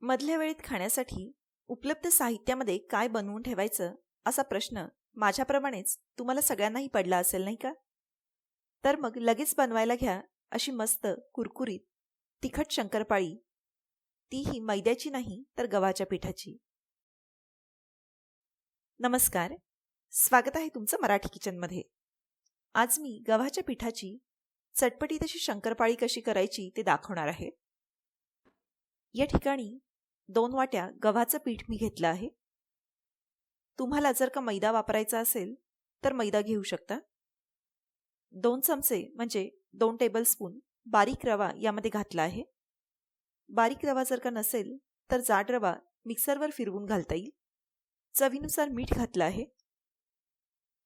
मधल्या वेळेत खाण्यासाठी उपलब्ध साहित्यामध्ये काय बनवून ठेवायचं असा प्रश्न माझ्याप्रमाणेच तुम्हाला सगळ्यांनाही पडला असेल नाही का? तर मग लगेच बनवायला घ्या अशी मस्त कुरकुरीत तिखट शंकरपाळी. तीही मैद्याची नाही तर गव्हाच्या पिठाची. नमस्कार. स्वागत आहे तुमचं मराठी किचनमध्ये. आज मी गव्हाच्या पिठाची चटपटीत अशी शंकरपाळी कशी करायची ते दाखवणार आहे. या ठिकाणी दोन वाट्या गव्हाचं पीठ मी घेतलं आहे. तुम्हाला जर का मैदा वापरायचा असेल तर मैदा घेऊ शकता. दोन चमचे म्हणजे दोन टेबलस्पून बारीक रवा यामध्ये घातला आहे. बारीक रवा जर का नसेल तर जाड रवा मिक्सरवर फिरवून घालता येईल. चवीनुसार मीठ घातलं आहे.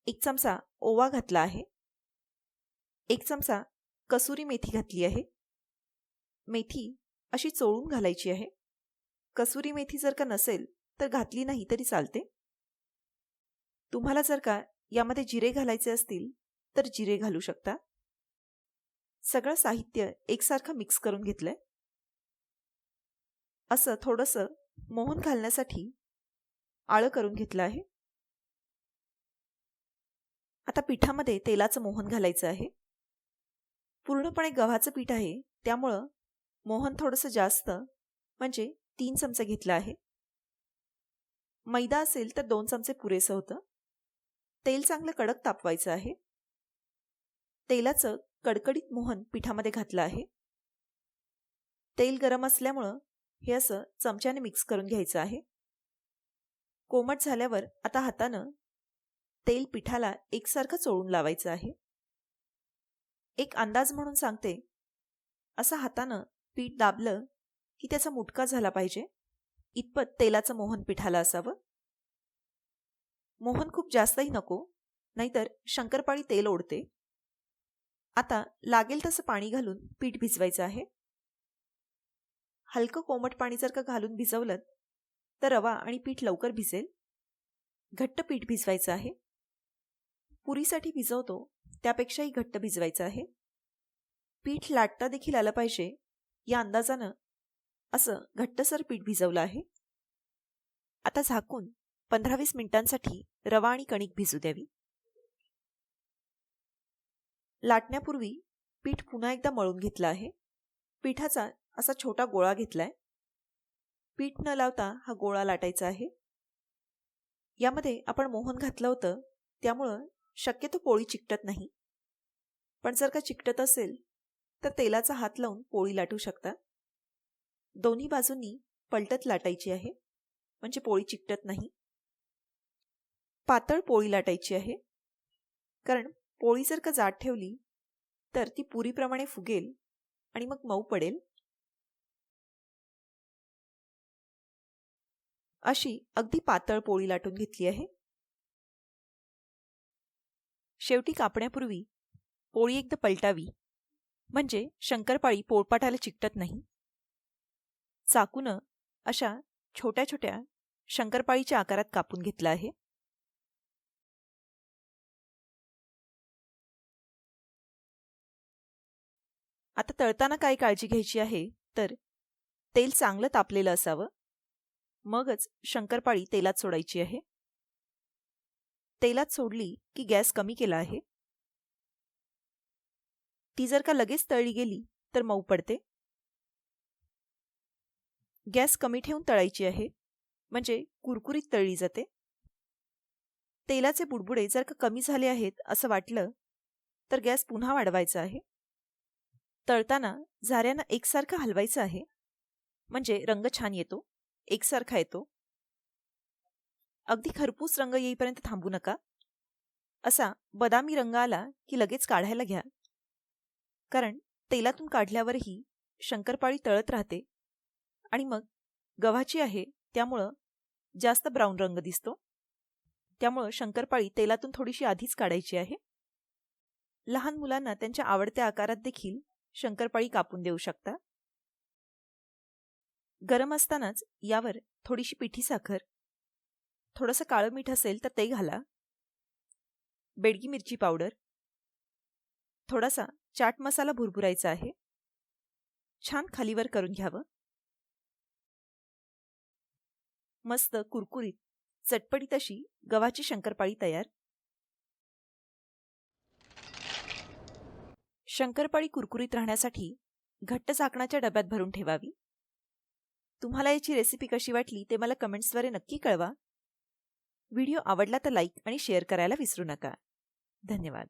एक चमचा ओवा घातला आहे. एक चमचा कसुरी मेथी घातली आहे. मेथी अशी चोळून घालायची आहे. कसुरी मेथी जर का नसेल तर घातली नाही तरी चालते. तुम्हाला जर का यामध्ये जिरे घालायचे असतील तर जिरे घालू शकता. सगळं साहित्य एकसारखं मिक्स करून घेतलंय. असं थोडंसं मोहन घालण्यासाठी आळं करून घेतलं आहे. आता पिठामध्ये तेलाचं मोहन घालायचं आहे. पूर्णपणे गव्हाचं पीठ आहे त्यामुळं मोहन थोडंसं जास्त म्हणजे तीन चमचे घेतलं आहे. मैदा असेल तर दोन चमचे पुरेसं होतं. तेल चांगलं कडक तापवायचं आहे. तेलाचं कडकडीत मोहन पिठामध्ये घातलं आहे. तेल गरम असल्यामुळं हे असं चमच्याने मिक्स करून घ्यायचं आहे. कोमट झाल्यावर आता हातानं तेल पिठाला एकसारखं चोळून लावायचं आहे. एक अंदाज म्हणून सांगते असं हातानं पीठ दाबलं की त्याचा मुटका झाला पाहिजे. इतपत तेलाचं मोहन पिठाला असावं. मोहन खूप जास्तही नको नाहीतर शंकरपाळी तेल ओढते. आता लागेल तसं पाणी घालून पीठ भिजवायचं आहे. हलकं कोमट पाणी जर का घालून भिजवलं तर रवा आणि पीठ लवकर भिजेल. घट्ट पीठ भिजवायचं आहे. पुरीसाठी भिजवतो त्यापेक्षाही घट्ट भिजवायचं आहे. पीठ लाटता देखील आलं पाहिजे या अंदाजानं असं घट्टसर पीठ भिजवलं आहे. आता झाकून पंधरा वीस मिनिटांसाठी रवा आणि कणिक भिजू द्यावी. लाटण्यापूर्वी पीठ पुन्हा एकदा मळून घेतलं आहे. पिठाचा असा छोटा गोळा घेतलाय. पीठ न लावता हा गोळा लाटायचा आहे. यामध्ये आपण मोहन घातलं होतं त्यामुळं शक्यतो पोळी चिकटत नाही. पण जर का चिकटत असेल तर तेलाचा हात लावून पोळी लाटू शकता. दोन्ही बाजूंनी पलटत लाटायची आहे म्हणजे पोळी चिकटत नाही. पातळ पोळी लाटायची आहे. कारण पोळी जर का जाड ठेवली तर ती पुरीप्रमाणे फुगेल आणि मग मऊ पडेल. अशी अगदी पातळ पोळी लाटून घेतली आहे. शेवटी कापण्यापूर्वी पोळी एकदा पलटावी. म्हणजे शंकरपाळी पोळपाटाला चिकटत नाही. चाकूनं अशा छोट्या छोट्या शंकरपाळीच्या आकारात कापून घेतला आहे. आता तळताना काय काळजी घ्यायची आहे तर तेल चांगलं तापलेलं असावं. मगच शंकरपाळी तेलात सोडायची आहे. तेलात सोडली की गॅस कमी केला आहे. ती जर का लगेच तळली गेली तर मऊ पडते. गॅस कमी ठेवून तळायची आहे म्हणजे कुरकुरीत तळली जाते. तेलाचे बुडबुडे जर का कमी झाले आहेत असं वाटलं तर गॅस पुन्हा वाढवायचा आहे. तळताना झाऱ्यानं एकसारखं हलवायचं आहे म्हणजे रंग छान येतो एकसारखा येतो. अगदी खरपूस रंग येईपर्यंत थांबू नका. असा बदामी रंग आला की लगेच काढायला घ्या. कारण तेलातून काढल्यावरही शंकरपाळी तळत राहते. आणि मग गव्हाची आहे त्यामुळं जास्त ब्राऊन रंग दिसतो. त्यामुळं शंकरपाळी तेलातून थोडीशी आधीच काढायची आहे. लहान मुलांना त्यांच्या आवडत्या आकारात देखील शंकरपाळी कापून देऊ शकता. गरम असतानाच यावर थोडीशी पिठी साखर थोडंसं काळं मीठ असेल तर ते घाला. बेडगी मिरची पावडर थोडासा चाट मसाला भुरभुरायचा आहे. छान खालीवर करून घ्यावं. मस्त कुरकुरीत चटपटीत अशी गव्हाची शंकरपाळी तयार. शंकरपाळी कुरकुरीत राहण्यासाठी घट्ट झाकणाच्या डब्यात भरून ठेवावी. तुम्हाला याची रेसिपी कशी वाटली ते मला कमेंट्सद्वारे नक्की कळवा. व्हिडिओ आवडला तर लाईक आणि शेअर करायला विसरू नका. धन्यवाद.